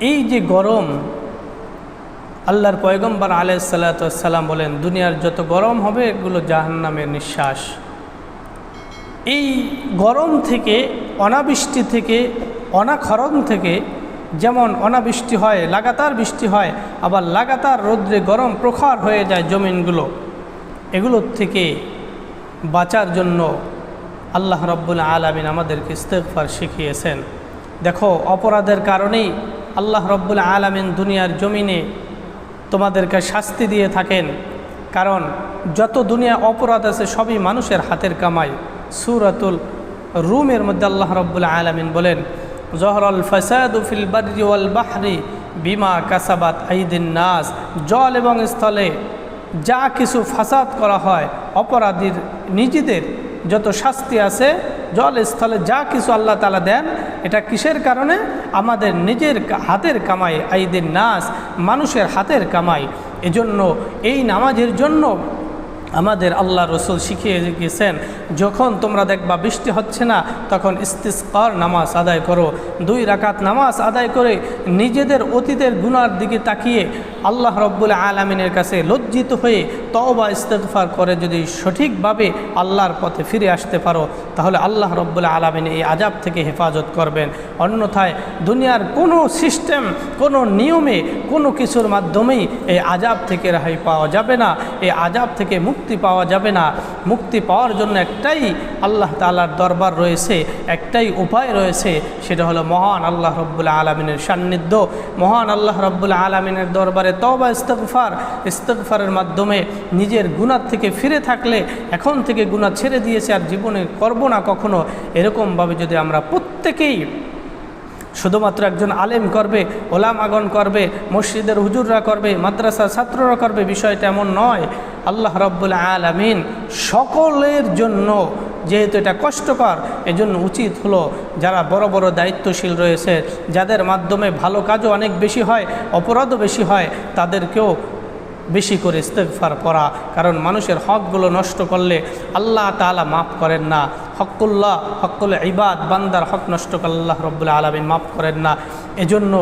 এই যে গরম, আল্লাহর পয়গম্বর আলাইসাল্লাতাম বলেন, দুনিয়ার যত গরম হবে, এগুলো জাহান্নামের নিঃশ্বাস। এই গরম থেকে, অনাবৃষ্টি থেকে, অনাক্ষরণ থেকে, যেমন অনাবৃষ্টি হয়, লাগাতার বৃষ্টি হয়, আবার লাগাতার রৌদ্রে গরম প্রখর হয়ে যায় জমিনগুলো, এগুলোর থেকে বাঁচার জন্য আল্লাহ রব্বুল আলমিন আমাদেরকে ইস্তেকফার শিখিয়েছেন। দেখো, অপরাধের কারণেই আল্লাহ রব্বুল আলমিন দুনিয়ার জমিনে তোমাদেরকে শাস্তি দিয়ে থাকেন। কারণ যত দুনিয়া অপরাধ আছে, সবই মানুষের হাতের কামাই। সুরাতুল রুমের মধ্যে আল্লাহ রব্বুল আলমিন বলেন, জহরল ফসাদুফিল বারি ওয়াল বাহরি বিমা কাসাবাত আইদিন নাস। জল এবং স্থলে যা কিছু ফাসাদ করা হয়, অপরাধীর নিজেদের যত শাস্তি আছে জল স্থলে যা কিছু আল্লাহ তালা দেন, এটা কিসের কারণে? আমাদের নিজের হাতের কামাই, আইদিন নাস, মানুষের হাতের কামাই। এজন্য এই নামাজের জন্য আমাদের আল্লাহ রসুল শিখিয়ে গিয়েছেন যখন তোমরা দেখবা বৃষ্টি হচ্ছে না, তখন ইস্তিস্কার নামাজ আদায় করো। দুই রাকাত নামাজ আদায় করে নিজেদের অতীতের গুনার দিকে তাকিয়ে আল্লাহ রব্বুল আলমিনের কাছে লজ্জিত হয়ে তওবা ইস্তেকফার করে যদি সঠিকভাবে আল্লাহর পথে ফিরে আসতে পারো, তাহলে আল্লাহ রব্বুল আলমিন এই আজাব থেকে হেফাজত করবেন। অন্যথায় দুনিয়ার কোনো সিস্টেম, কোনো নিয়মে, কোনো কিছুর মাধ্যমেই এই আজাব থেকে রেহাই পাওয়া যাবে না, এই আজাব থেকে মুক্তি পাওয়া যাবে না। মুক্তি পাওয়ার জন্য একটাই আল্লাহ তালার দরবার রয়েছে, একটাই উপায় রয়েছে, সেটা হলো মহান আল্লাহ রব্বুল আলমিনের সান্নিধ্য। মহান আল্লাহ রব্বুল আলমিনের দরবারে তবা ইস্তকফার ইস্তকফারের মাধ্যমে নিজের গুণার থেকে ফিরে থাকলে, এখন থেকে গুণা ছেড়ে দিয়েছে আর জীবনে করব না কখনো। এরকমভাবে যদি আমরা প্রত্যেকেই শুধুমাত্র একজন আলেম করবে ওলাম আগন করবে, মসজিদের হুজুররা করবে, মাদ্রাসার ছাত্ররা করবে, বিষয়টা এমন নয়। আল্লাহ রব্বুল আলমিন সকলের জন্য যেহেতু এটা কষ্টকর, এজন্য উচিত হলো যারা বড় বড় দায়িত্বশীল রয়েছে, যাদের মাধ্যমে ভালো কাজও অনেক বেশি হয়, অপরাধও বেশি হয়, তাদেরকেও বেশি করে ইস্তেকফার করা কারণ মানুষের হকগুলো নষ্ট করলে আল্লাহ তালা মাফ করেন না। হকুল্লাহ, হকুল ইবাদ, বান্দার হক নষ্ট করলে আল্লাহ রব্বুল্লা আলমিন মাফ করেন না। এজন্য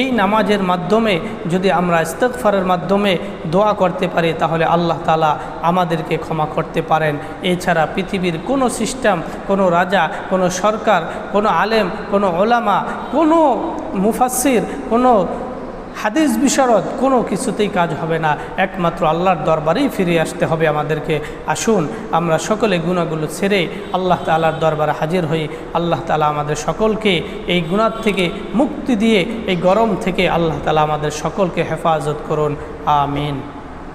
এই নামাজের মাধ্যমে যদি আমরা ইস্তকফারের মাধ্যমে দোয়া করতে পারি, তাহলে আল্লাহ তালা আমাদেরকে ক্ষমা করতে পারেন। এছাড়া পৃথিবীর কোনো সিস্টেম, কোনো রাজা, কোনো সরকার, কোনো আলেম, কোনো ওলামা, কোনো মুফাসির কোনো হাদিস বিশারদ কোনো কিছুতেই কাজ হবে না। একমাত্র আল্লাহর দরবারেই ফিরে আসতে হবে আমাদেরকে। আসুন, আমরা সকলে গুণাগুলো ছেড়ে আল্লাহ তালার দরবারে হাজির হই। আল্লাহ তালা আমাদের সকলকে এই গুণার থেকে মুক্তি দিয়ে, এই গরম থেকে আল্লাহ তালা আমাদের সকলকে হেফাজত করুন। আমিন।